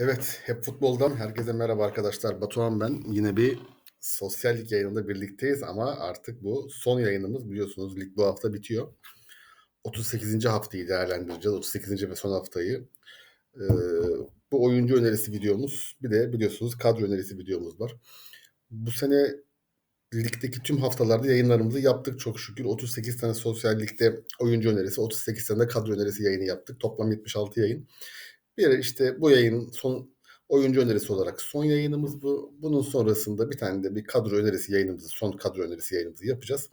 Evet, hep futboldan herkese merhaba arkadaşlar. Batuhan ben. Yine bir sosyal lig yayınında birlikteyiz ama artık bu son yayınımız biliyorsunuz lig bu hafta bitiyor. 38. haftayı değerlendireceğiz. 38. ve son haftayı. Ee, bu oyuncu önerisi videomuz. Bir de biliyorsunuz kadro önerisi videomuz var. Bu sene ligdeki tüm haftalarda yayınlarımızı yaptık çok şükür. 38 tane sosyal ligde oyuncu önerisi, 38 tane de kadro önerisi yayını yaptık. Toplam 76 yayın. Bir işte bu yayın son oyuncu önerisi olarak son yayınımız bu. Bunun sonrasında bir tane de bir kadro önerisi yayınımızı, son kadro önerisi yayınımızı yapacağız.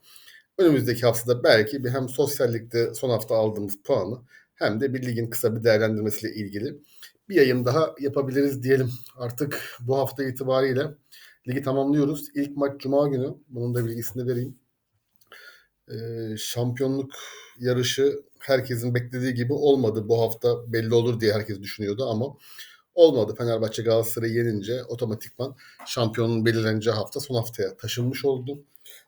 Önümüzdeki haftada belki bir hem sosyallikte son hafta aldığımız puanı hem de bir ligin kısa bir değerlendirmesiyle ilgili bir yayın daha yapabiliriz diyelim. Artık bu hafta itibariyle ligi tamamlıyoruz. İlk maç Cuma günü. Bunun da bilgisini vereyim. Ee, şampiyonluk yarışı herkesin beklediği gibi olmadı. Bu hafta belli olur diye herkes düşünüyordu ama olmadı. Fenerbahçe Galatasaray'ı yenince otomatikman şampiyonun belirleneceği hafta son haftaya taşınmış oldu.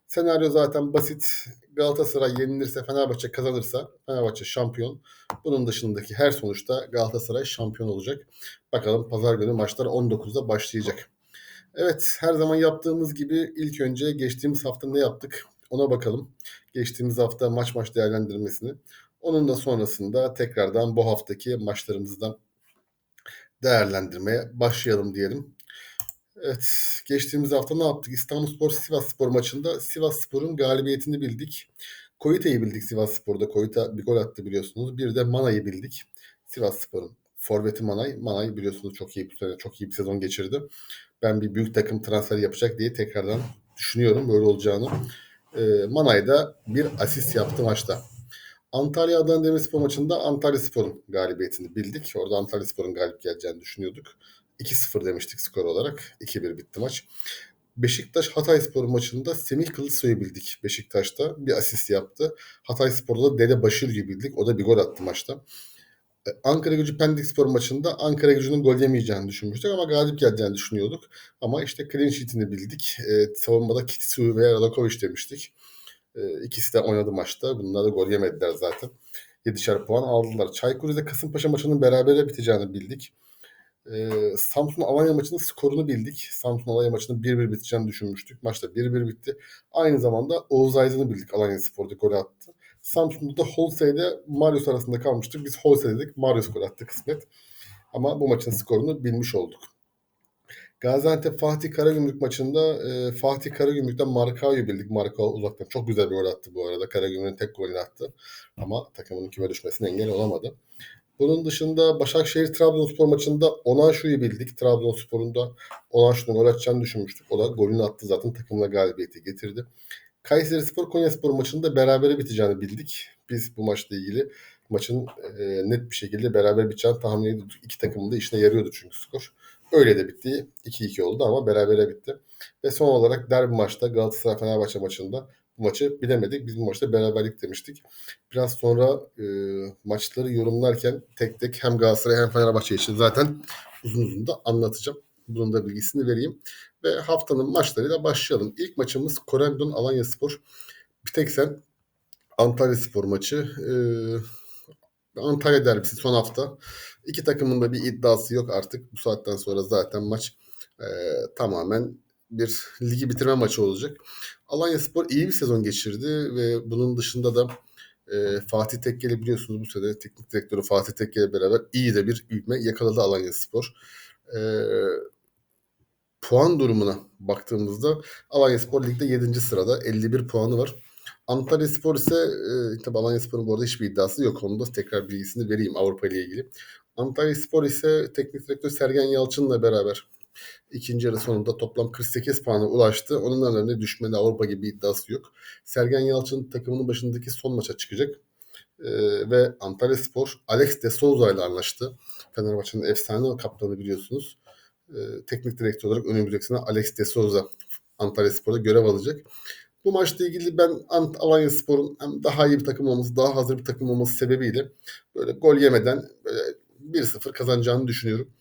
Senaryo zaten basit. Galatasaray yenilirse, Fenerbahçe kazanırsa Fenerbahçe şampiyon. Bunun dışındaki her sonuçta Galatasaray şampiyon olacak. Bakalım pazar günü maçlar 19'da başlayacak. Evet, her zaman yaptığımız gibi ilk önce geçtiğimiz hafta ne yaptık ona bakalım. Geçtiğimiz hafta maç maç değerlendirmesini. Onun da sonrasında tekrardan bu haftaki maçlarımızdan değerlendirmeye başlayalım diyelim. Evet, geçtiğimiz hafta ne yaptık? İstanbulspor Sivasspor maçında Sivasspor'un galibiyetini bildik. Koyuta'yı bildik Sivasspor'da. Koyuta bir gol attı biliyorsunuz. Bir de Mana'yı bildik. Sivasspor'un forveti Manay. Manay biliyorsunuz çok iyi bir çok iyi bir sezon geçirdi. Ben bir büyük takım transfer yapacak diye tekrardan düşünüyorum böyle olacağını. E, Manay'da bir asist yaptı maçta. Antalya Adana Demirspor maçında Antalya Spor'un galibiyetini bildik. Orada Antalya Spor'un galip geleceğini düşünüyorduk. 2-0 demiştik skor olarak. 2-1 bitti maç. Beşiktaş Hatay Spor maçında Semih Kılıçsoy'u bildik Beşiktaş'ta. Bir asist yaptı. Hatay Spor'da Dede Başırgı bildik. O da bir gol attı maçta. E, Ankara Gücü Pendik Spor maçında Ankara Gücü'nün gol yemeyeceğini düşünmüştük ama galip geleceğini düşünüyorduk. Ama işte clean sheet'ini bildik. E, savunmada Kitsu ve Radakovic demiştik. E, ikisi de oynadı maçta. Bunlar da gol yemediler zaten. 7'şer puan aldılar. Çaykur Rize Kasımpaşa maçının berabere biteceğini bildik. E, Samsun Alanya maçının skorunu bildik. Samsun Alanya maçının 1-1 biteceğini düşünmüştük. Maçta 1-1 bitti. Aynı zamanda Oğuz Aydın'ı bildik. Alanya Spor'da gol attı. Samsun'da da Holse ile Marius arasında kalmıştık. Biz Holse dedik. Marius gol attı kısmet. Ama bu maçın skorunu bilmiş olduk. Gaziantep Fatih Karagümrük maçında e, Fatih Karagümrük'ten Markao'yu bildik. Markao uzaktan çok güzel bir gol attı bu arada. Karagümrük'ün tek golünü attı. Ama takımının küme düşmesine engel olamadı. Bunun dışında Başakşehir Trabzonspor maçında Onaşu'yu bildik. Trabzonspor'un da Onaşu'nun gol atacağını düşünmüştük. O da golünü attı zaten takımına galibiyeti getirdi. Kayseri Spor Konya Spor maçında berabere biteceğini bildik. Biz bu maçla ilgili maçın e, net bir şekilde beraber biteceğini tahmin ediyorduk. İki takımın da işine yarıyordu çünkü skor. Öyle de bitti. 2-2 oldu ama berabere bitti. Ve son olarak derbi maçta Galatasaray Fenerbahçe maçında bu maçı bilemedik. Biz bu maçta beraberlik demiştik. Biraz sonra e, maçları yorumlarken tek tek hem Galatasaray hem Fenerbahçe için zaten uzun uzun da anlatacağım. Bunun da bilgisini vereyim. Ve haftanın maçlarıyla başlayalım. İlk maçımız Korendon Alanya Spor. Bir tek sen Antalya Spor maçı. Ee, Antalya derbisi son hafta. İki takımın da bir iddiası yok artık. Bu saatten sonra zaten maç e, tamamen bir ligi bitirme maçı olacak. Alanya Spor iyi bir sezon geçirdi ve bunun dışında da e, Fatih Tekkeli biliyorsunuz bu sene teknik direktörü Fatih Tekkeli beraber iyi de bir ivme yakaladı Alanya Spor. E, puan durumuna baktığımızda Alanya Spor Lig'de 7. sırada 51 puanı var. Antalya Spor ise e, tabi Alanya Spor'un bu arada hiçbir iddiası yok. Onu da tekrar bilgisini vereyim Avrupa ile ilgili. Antalya Spor ise teknik direktör Sergen Yalçın'la beraber ikinci yarı sonunda toplam 48 puana ulaştı. Onun önünde düşmedi Avrupa gibi iddiası yok. Sergen Yalçın takımının başındaki son maça çıkacak. Ee, ve Antalya Spor Alex de Souza ile anlaştı. Fenerbahçe'nin efsane kaptanı biliyorsunuz. Ee, teknik direktör olarak önümüzdeki sene Alex de Souza Antalya Spor'da görev alacak. Bu maçla ilgili ben Alanya Spor'un hem daha iyi bir takım olması, daha hazır bir takım olması sebebiyle böyle gol yemeden böyle 1-0 kazanacağını düşünüyorum.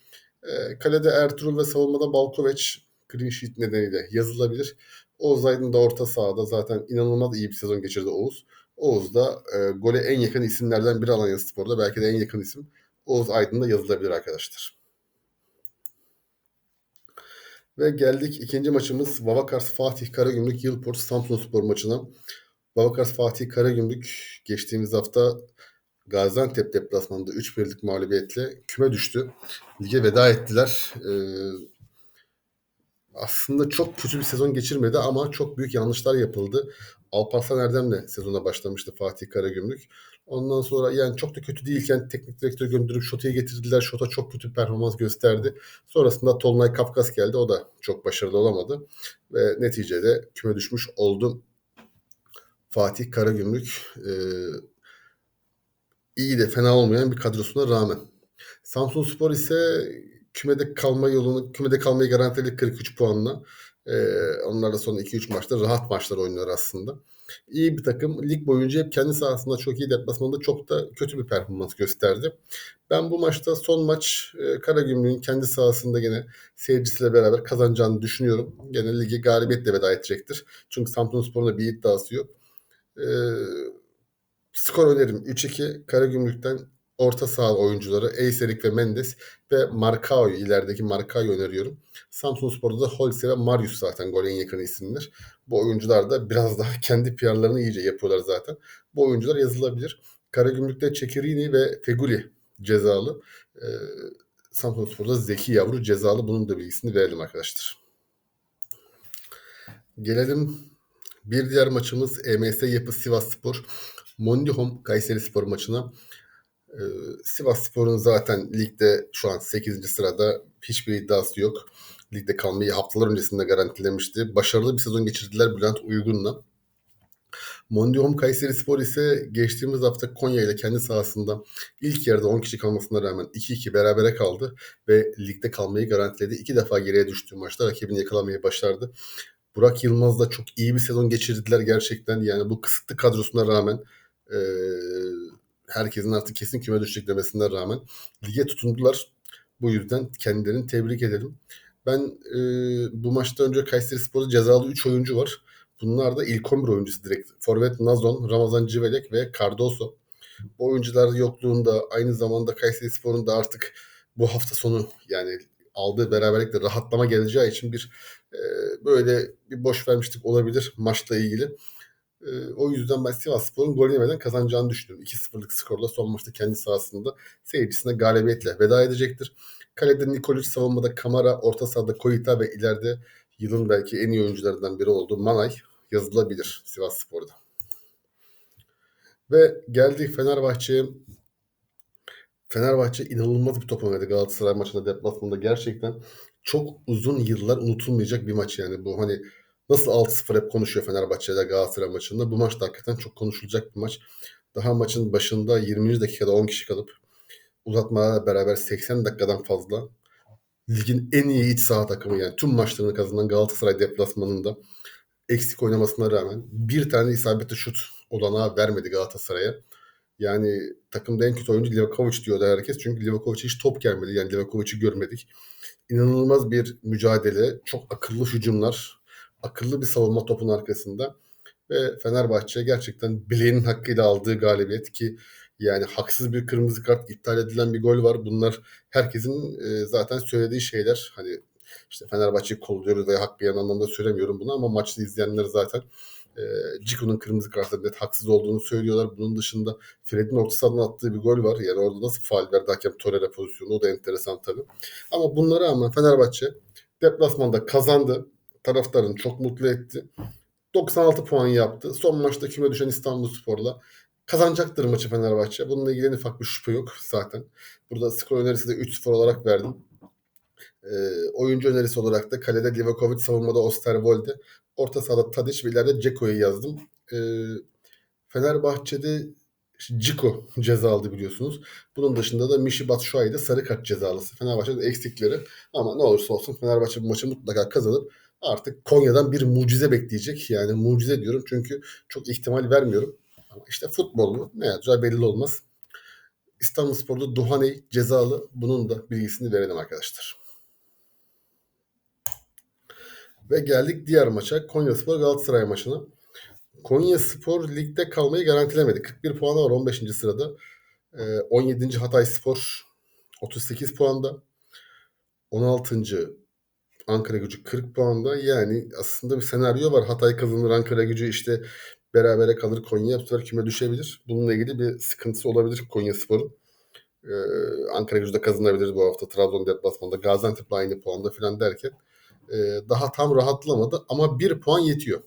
E, kalede Ertuğrul ve savunmada Balkoveç clean sheet nedeniyle yazılabilir. Oğuz Aydın da orta sahada zaten inanılmaz iyi bir sezon geçirdi Oğuz. Oğuz da e, gole en yakın isimlerden biri Alanya Spor'da. Belki de en yakın isim Oğuz Aydın da yazılabilir arkadaşlar. Ve geldik ikinci maçımız Vavakars Fatih Karagümrük Yılport Samsunspor maçına. Vavakars Fatih Karagümrük geçtiğimiz hafta Gaziantep deplasmanında 3-1'lik mağlubiyetle küme düştü. Lige veda ettiler. Ee, aslında çok kötü bir sezon geçirmedi ama çok büyük yanlışlar yapıldı. Alparslan Erdem'le sezona başlamıştı Fatih Karagümrük. Ondan sonra yani çok da kötü değilken teknik direktör gönderip Şota'yı getirdiler. Şota çok kötü performans gösterdi. Sonrasında Tolunay Kafkas geldi. O da çok başarılı olamadı. Ve neticede küme düşmüş oldu. Fatih Karagümrük e, iyi de fena olmayan bir kadrosuna rağmen. Samsun Spor ise kümede kalma yolunu, kümede kalmayı garantiledi 43 puanla. Ee, onlar da son 2-3 maçta rahat maçlar oynuyor aslında. İyi bir takım. Lig boyunca hep kendi sahasında çok iyi deplasmanda çok da kötü bir performans gösterdi. Ben bu maçta son maç e, Karagümrük'ün kendi sahasında gene seyircisiyle beraber kazanacağını düşünüyorum. Gene ligi galibiyetle veda edecektir. Çünkü Samsunspor'un bir iddiası yok. Ee, skor önerim 3-2 Karagümrük'ten orta saha oyuncuları Eyserik ve Mendes ve Markao'yu ilerideki Markao'yu öneriyorum. Samsun Spor'da da Holse ve Marius zaten gol en yakın isimler. Bu oyuncular da biraz daha kendi PR'larını iyice yapıyorlar zaten. Bu oyuncular yazılabilir. Karagümrük'te Çekirini ve Feguli cezalı. Ee, Samsun Spor'da Zeki Yavru cezalı. Bunun da bilgisini verelim arkadaşlar. Gelelim bir diğer maçımız EMS Yapı Sivas Spor. Mondihom Kayseri Spor maçına. Ee, Sivas Spor'un zaten ligde şu an 8. sırada hiçbir iddiası yok. Ligde kalmayı haftalar öncesinde garantilemişti. Başarılı bir sezon geçirdiler Bülent Uygun'la. Mondium Kayseri Spor ise geçtiğimiz hafta Konya ile kendi sahasında ilk yarıda 10 kişi kalmasına rağmen 2-2 berabere kaldı ve ligde kalmayı garantiledi. İki defa geriye düştüğü maçta rakibini yakalamayı başardı. Burak Yılmaz'la çok iyi bir sezon geçirdiler gerçekten. Yani bu kısıtlı kadrosuna rağmen e, herkesin artık kesin küme düşecek demesine rağmen lige tutundular. Bu yüzden kendilerini tebrik edelim. Ben e, bu maçta önce Kayseri Spor'da cezalı 3 oyuncu var. Bunlar da ilk 11 oyuncusu direkt. Forvet Nazon, Ramazan Civelek ve Cardoso. Bu oyuncular yokluğunda aynı zamanda Kayseri Spor'un da artık bu hafta sonu yani aldığı beraberlikle rahatlama geleceği için bir e, böyle bir boş vermiştik olabilir maçla ilgili. E, o yüzden ben Sivas Spor'un gol yemeden kazanacağını düşünüyorum. 2-0'lık skorla son maçta kendi sahasında seyircisine galibiyetle veda edecektir. Kalede Nikolic, savunmada Kamara, orta sahada Koyita ve ileride yılın belki en iyi oyuncularından biri olduğu Manay yazılabilir Sivas Spor'da. Ve geldik Fenerbahçe'ye. Fenerbahçe inanılmaz bir top oynadı Galatasaray maçında deplasmanda gerçekten çok uzun yıllar unutulmayacak bir maç yani bu hani nasıl 6-0 hep konuşuyor Fenerbahçe'de Galatasaray maçında bu maç da hakikaten çok konuşulacak bir maç. Daha maçın başında 20. dakikada 10 kişi kalıp uzatmaya beraber 80 dakikadan fazla ligin en iyi iç saha takımı yani tüm maçlarını kazanan Galatasaray deplasmanında eksik oynamasına rağmen bir tane isabetli şut olanağı vermedi Galatasaray'a. Yani takımda en kötü oyuncu Livakovic diyordu herkes. Çünkü Livakovic'e hiç top gelmedi. Yani Livakovic'i görmedik. İnanılmaz bir mücadele. Çok akıllı hücumlar. Akıllı bir savunma topun arkasında. Ve Fenerbahçe gerçekten bileğinin hakkıyla aldığı galibiyet ki yani haksız bir kırmızı kart iptal edilen bir gol var. Bunlar herkesin e, zaten söylediği şeyler. Hani işte Fenerbahçe'yi kolluyoruz ve hakkı yan anlamda söylemiyorum bunu ama maçta izleyenler zaten e, Ciku'nun kırmızı kartı net haksız olduğunu söylüyorlar. Bunun dışında Fred'in orta sahadan attığı bir gol var. Yani orada nasıl faal verdi hakem Torreira pozisyonu o da enteresan tabii. Ama bunlara rağmen Fenerbahçe deplasmanda kazandı. Taraftarın çok mutlu etti. 96 puan yaptı. Son maçta küme düşen İstanbul Spor'la kazanacaktır maçı Fenerbahçe. Bununla ilgili en ufak bir şüphe yok zaten. Burada skor önerisi de 3-0 olarak verdim. E, oyuncu önerisi olarak da kalede Livakovic, savunmada Osterwolde, orta sahada Tadic ve ileride Ceko'yu yazdım. E, Fenerbahçe'de Ciko ceza aldı biliyorsunuz. Bunun dışında da Mişi Batshuayi de sarı kart cezalısı. Fenerbahçe'nin eksikleri ama ne olursa olsun Fenerbahçe bu maçı mutlaka kazanıp artık Konya'dan bir mucize bekleyecek. Yani mucize diyorum çünkü çok ihtimal vermiyorum. Ama işte futbol mu? Ne yapacağı belli olmaz. İstanbul Spor'da Duhaney cezalı. Bunun da bilgisini verelim arkadaşlar. Ve geldik diğer maça. Konya Spor Galatasaray maçına. Konya Spor ligde kalmayı garantilemedi. 41 puanı var 15. sırada. 17. Hatay Spor 38 puanda. 16. Ankara Gücü 40 puanda. Yani aslında bir senaryo var. Hatay kazanır, Ankara Gücü işte berabere kalır, Konya bu küme düşebilir. Bununla ilgili bir sıkıntısı olabilir Konyaspor'un. Ee, Ankara Gücü de kazanabilir bu hafta. Trabzon deplasmanında, Gaziantep aynı puanda falan derken e, daha tam rahatlamadı ama bir puan yetiyor.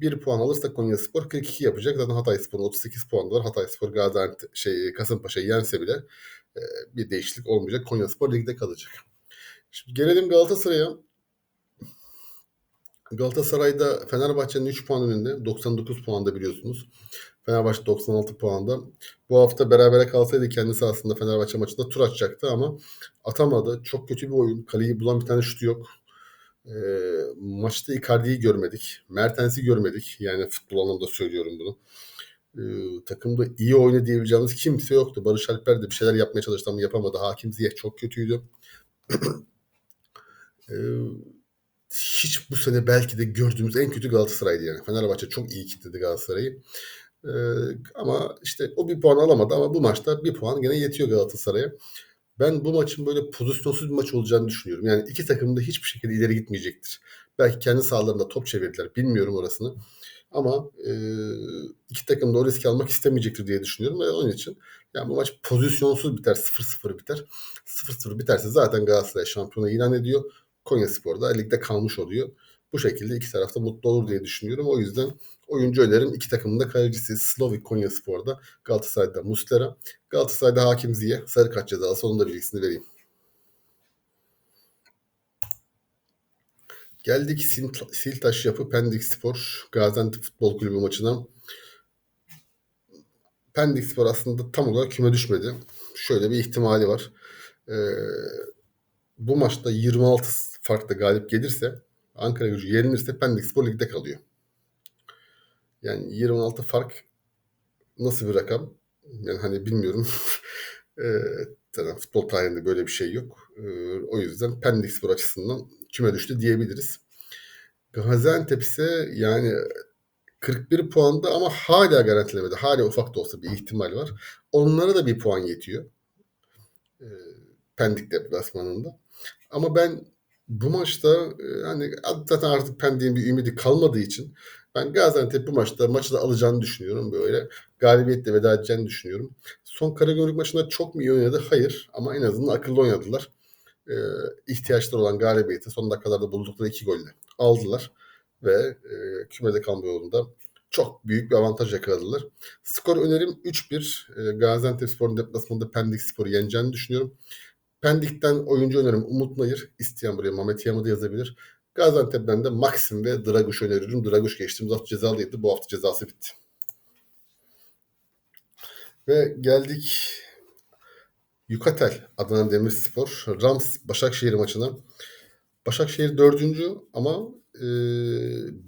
Bir puan alırsa Konya Spor 42 yapacak. Zaten Hatay Spor'un 38 puanı var. Hatay Spor Gaziantep şey Kasımpaşa'yı yense bile e, bir değişiklik olmayacak. Konya Spor ligde kalacak. Şimdi gelelim Galatasaray'a. Galatasaray'da Fenerbahçe'nin 3 puan önünde. 99 puanda biliyorsunuz. Fenerbahçe 96 puanda. Bu hafta berabere kalsaydı kendisi aslında Fenerbahçe maçında tur atacaktı ama atamadı. Çok kötü bir oyun. Kaleyi bulan bir tane şutu yok. E, maçta Icardi'yi görmedik. Mertens'i görmedik. Yani futbol anlamda söylüyorum bunu. E, takımda iyi oyunu diyebileceğimiz kimse yoktu. Barış Alper de bir şeyler yapmaya çalıştı ama yapamadı. Hakim Ziyech çok kötüydü. e, hiç bu sene belki de gördüğümüz en kötü Galatasaray'dı yani. Fenerbahçe çok iyi kitledi Galatasaray'ı. Ee, ama işte o bir puan alamadı ama bu maçta bir puan gene yetiyor Galatasaray'a. Ben bu maçın böyle pozisyonsuz bir maç olacağını düşünüyorum. Yani iki takım da hiçbir şekilde ileri gitmeyecektir. Belki kendi sahalarında top çevirdiler. Bilmiyorum orasını. Ama e, iki takım da o riski almak istemeyecektir diye düşünüyorum. Ve onun için yani bu maç pozisyonsuz biter. 0-0 biter. 0-0 biterse zaten Galatasaray şampiyonu ilan ediyor. Konya Spor da ligde kalmış oluyor. Bu şekilde iki tarafta mutlu olur diye düşünüyorum. O yüzden oyuncu önerim iki takımın da kalecisi Slovik Konya Spor'da Galatasaray'da Muslera. Galatasaray'da Hakim Ziye sarı kart cezası onun da bilgisini vereyim. Geldik Siltaş Yapı Pendik Spor Gaziantep Futbol Kulübü maçına. Pendik Spor aslında tam olarak küme düşmedi. Şöyle bir ihtimali var. Ee, bu maçta 26 farklı galip gelirse Ankara gücü yenilirse Pendik Spor ligde kalıyor. Yani 26 fark nasıl bir rakam? Yani hani bilmiyorum. e, futbol tarihinde böyle bir şey yok. E, o yüzden Pendik Spor açısından küme düştü diyebiliriz. Gaziantep ise yani 41 puanda ama hala garantilemedi. Hala ufak da olsa bir ihtimal var. Onlara da bir puan yetiyor. E, Pendik deplasmanında. Ama ben bu maçta e, hani zaten artık Pendik'in bir ümidi kalmadığı için ben Gaziantep bu maçta maçı da alacağını düşünüyorum böyle. Galibiyetle veda edeceğini düşünüyorum. Son Karagümrük maçında çok mu iyi oynadı? Hayır. Ama en azından akıllı oynadılar. Ee, ihtiyaçları olan galibiyeti son dakikalarda buldukları iki golle aldılar. Ve e, kümede kalma yolunda çok büyük bir avantaj yakaladılar. Skor önerim 3-1. E, Gaziantep Spor'un deplasmanında Pendik Spor'u yeneceğini düşünüyorum. Pendik'ten oyuncu önerim Umut Nayır. İsteyen buraya Mehmet Yamı yazabilir. Gaziantep'ten de Maxim ve Draguş öneriyorum. Draguş geçtiğimiz hafta cezalıydı. Bu hafta cezası bitti. Ve geldik Yukatel Adana Demirspor Rams Başakşehir maçına. Başakşehir dördüncü ama e,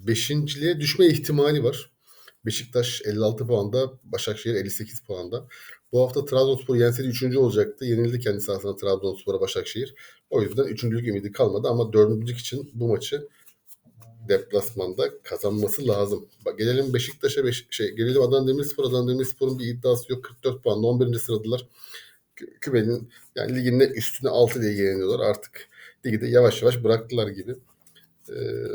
beşinciliğe düşme ihtimali var. Beşiktaş 56 puanda, Başakşehir 58 puanda. Bu hafta Trabzonspor yenseydi 3. olacaktı. Yenildi kendisi aslında Trabzonspor'a Başakşehir. O yüzden 3. ümidi kalmadı ama 4. için bu maçı deplasmanda kazanması lazım. Bak gelelim Beşiktaş'a beş, şey gelelim Adana Demirspor. Adana Demirspor'un bir iddiası yok. 44 puanla 11. sıradalar. Kümenin yani ligin üstüne 6 diye yeniliyorlar. Artık ligi de yavaş yavaş bıraktılar gibi. Ee,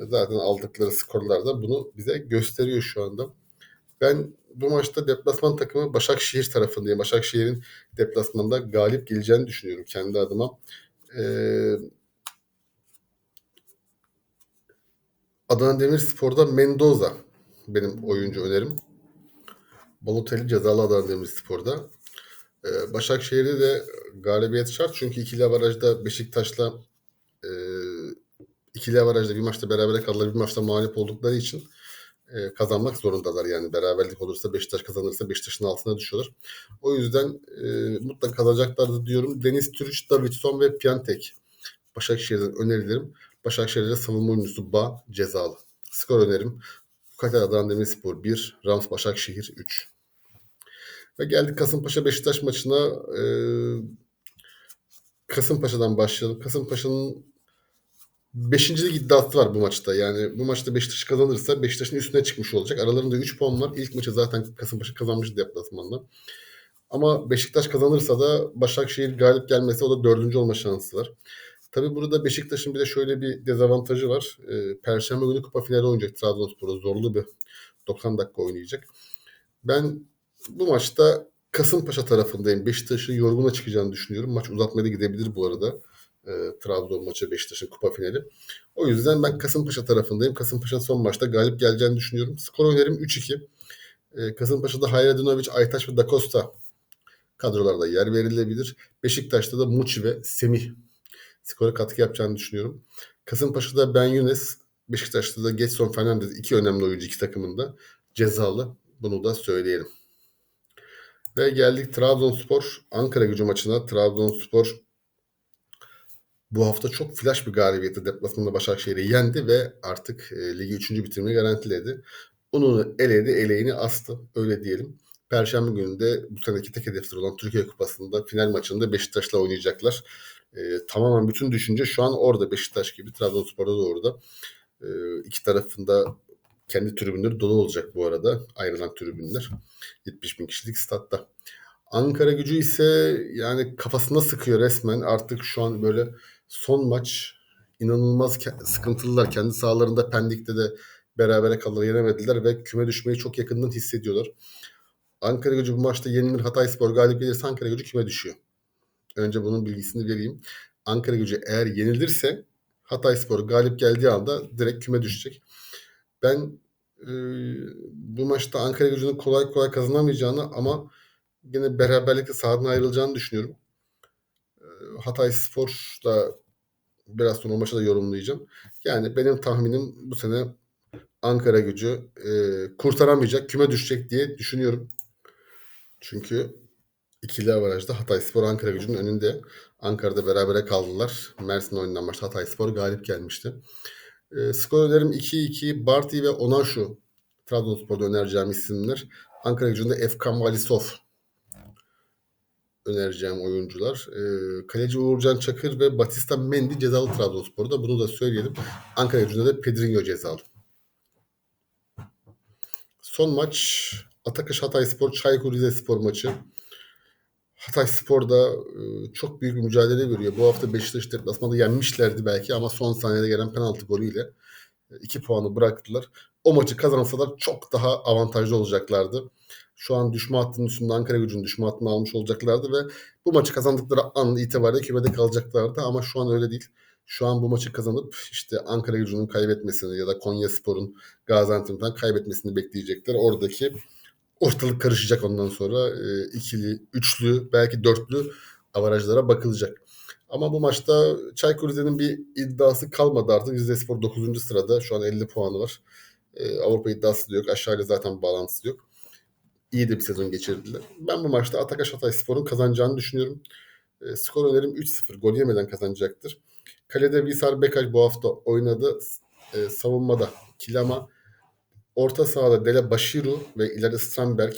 zaten aldıkları skorlar da bunu bize gösteriyor şu anda. Ben bu maçta deplasman takımı Başakşehir tarafındayım. Başakşehir'in deplasmanda galip geleceğini düşünüyorum kendi adıma. Ee, Adana Demirspor'da Mendoza benim oyuncu önerim. Balotelli cezalı Adana Demirspor'da. Ee, Başakşehir'de de galibiyet şart çünkü ikili avarajda Beşiktaş'la e, ikili avarajda bir maçta beraber kaldılar, bir maçta mağlup oldukları için e, kazanmak zorundalar. Yani beraberlik olursa Beşiktaş kazanırsa Beşiktaş'ın altına düşüyorlar. O yüzden e, mutlaka kazanacaklardır diyorum. Deniz Türüç, Davidson ve Piantek. Başakşehir'den önerilerim. Başakşehir'de savunma oyuncusu Ba cezalı. Skor önerim. Katar Adana Demirspor 1, Rams Başakşehir 3. Ve geldik Kasımpaşa Beşiktaş maçına. Ee, Kasımpaşa'dan başlayalım. Kasımpaşa'nın Beşincilik iddiası var bu maçta. Yani bu maçta Beşiktaş kazanırsa Beşiktaş'ın üstüne çıkmış olacak. Aralarında 3 puan var. İlk maçı zaten Kasımpaşa kazanmıştı deplasmanda. Ama Beşiktaş kazanırsa da Başakşehir galip gelmesi o da dördüncü olma şansı var. Tabii burada Beşiktaş'ın bir de şöyle bir dezavantajı var. Ee, Perşembe günü kupa finali oynayacak Trabzonspor'da. Zorlu bir 90 dakika oynayacak. Ben bu maçta Kasımpaşa tarafındayım. Beşiktaş'ın yorguna çıkacağını düşünüyorum. Maç uzatmaya da gidebilir bu arada. Ee, Trabzon maçı Beşiktaş'ın kupa finali. O yüzden ben Kasımpaşa tarafındayım. Kasımpaşa'nın son maçta galip geleceğini düşünüyorum. Skor önerim 3-2. Ee, Kasımpaşa'da Hayradinovic, Aytaç ve Da Costa kadrolarda yer verilebilir. Beşiktaş'ta da Muçi ve Semih skora katkı yapacağını düşünüyorum. Kasımpaşa'da Ben Yunus, Beşiktaş'ta da Getson Fernandez iki önemli oyuncu iki takımında cezalı. Bunu da söyleyelim. Ve geldik Trabzonspor Ankara gücü maçına. Trabzonspor bu hafta çok flash bir galibiyette deplasmanda Başakşehir'i yendi ve artık e, ligi 3. bitirmeyi garantiledi. Onu eledi, eleğini astı. Öyle diyelim. Perşembe günü de bu seneki tek hedefleri olan Türkiye Kupası'nda final maçında Beşiktaş'la oynayacaklar. E, tamamen bütün düşünce şu an orada Beşiktaş gibi Trabzonspor'da da orada. E, iki tarafında kendi tribünleri dolu olacak bu arada. Ayrılan tribünler. 70 bin kişilik statta. Ankara gücü ise yani kafasına sıkıyor resmen. Artık şu an böyle son maç inanılmaz sıkıntılılar. Kendi sahalarında Pendik'te de berabere kaldılar, yenemediler ve küme düşmeyi çok yakından hissediyorlar. Ankara gücü bu maçta yenilir Hatayspor galip gelirse Ankara gücü küme düşüyor. Önce bunun bilgisini vereyim. Ankara gücü eğer yenilirse Hatayspor galip geldiği anda direkt küme düşecek. Ben e, bu maçta Ankara gücünün kolay kolay kazanamayacağını ama yine beraberlikle sahadan ayrılacağını düşünüyorum. E, Hatay Spor da biraz sonra maçı da yorumlayacağım. Yani benim tahminim bu sene Ankara gücü e, kurtaramayacak, küme düşecek diye düşünüyorum. Çünkü ikili avarajda Hatay Spor Ankara gücünün önünde. Ankara'da berabere kaldılar. Mersin oyundan maçta Hatay Spor galip gelmişti. E, skor önerim 2-2. Barty ve Onaşu. Trabzonspor'da önereceğim isimler. Ankara gücünde Efkan Valisov önereceğim oyuncular. E, kaleci Uğurcan Çakır ve Batista Mendy cezalı Trabzonspor'da. Bunu da söyleyelim. Ankara gücünde de Pedrinho cezalı. Son maç Atakaş Hatay Spor Çaykur Rizespor maçı. Hatay Spor'da e, çok büyük bir mücadele veriyor. Bu hafta Beşiktaş deplasmanda yenmişlerdi belki ama son saniyede gelen penaltı golüyle 2 puanı bıraktılar. O maçı kazansalar çok daha avantajlı olacaklardı. Şu an düşme hattının üstünde Ankara gücünün düşme hattını almış olacaklardı ve bu maçı kazandıkları an itibariyle kümede kalacaklardı ama şu an öyle değil. Şu an bu maçı kazanıp işte Ankara gücünün kaybetmesini ya da Konya Spor'un Gaziantep'ten kaybetmesini bekleyecekler. Oradaki ortalık karışacak ondan sonra. E, ikili, üçlü, belki dörtlü avarajlara bakılacak. Ama bu maçta Çaykur Rize'nin bir iddiası kalmadı artık. Rize Spor 9. sırada. Şu an 50 puanı var. E, Avrupa iddiası da yok. Aşağıyla zaten bağlantısı yok. İyi de bir sezon geçirdiler. Ben bu maçta Atakaş Hatay Spor'un kazanacağını düşünüyorum. E, skor önerim 3-0. Gol yemeden kazanacaktır. Kalede Visar Bekaj bu hafta oynadı. E, savunmada Kilama, Orta sahada Dele Bashiru ve ileride Strandberg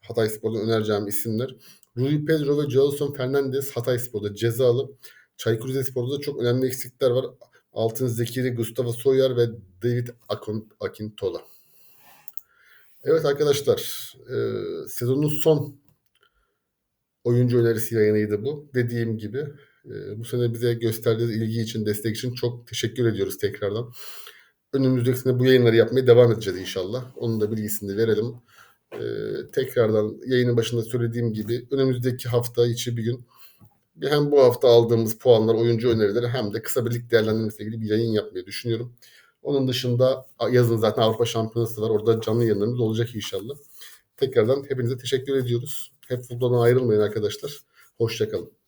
Hatay Spor'da önereceğim isimler. Rui Pedro ve Gelson Fernandez Hatay Spor'da cezalı. Çaykur Rizespor'da da çok önemli eksikler var. Altın Zekiri, Gustavo Soyer ve David Akintola. Evet arkadaşlar, e, sezonun son oyuncu önerisi yayınıydı bu. Dediğim gibi e, bu sene bize gösterdiğiniz ilgi için, destek için çok teşekkür ediyoruz tekrardan. Önümüzdeki sene bu yayınları yapmaya devam edeceğiz inşallah. Onun da bilgisini verelim. Ee, tekrardan yayının başında söylediğim gibi önümüzdeki hafta içi bir gün hem bu hafta aldığımız puanlar, oyuncu önerileri hem de kısa birlik değerlendirmesiyle ilgili bir yayın yapmayı düşünüyorum. Onun dışında yazın zaten Avrupa Şampiyonası var. Orada canlı yayınlarımız olacak inşallah. Tekrardan hepinize teşekkür ediyoruz. Hep futboldan ayrılmayın arkadaşlar. Hoşçakalın.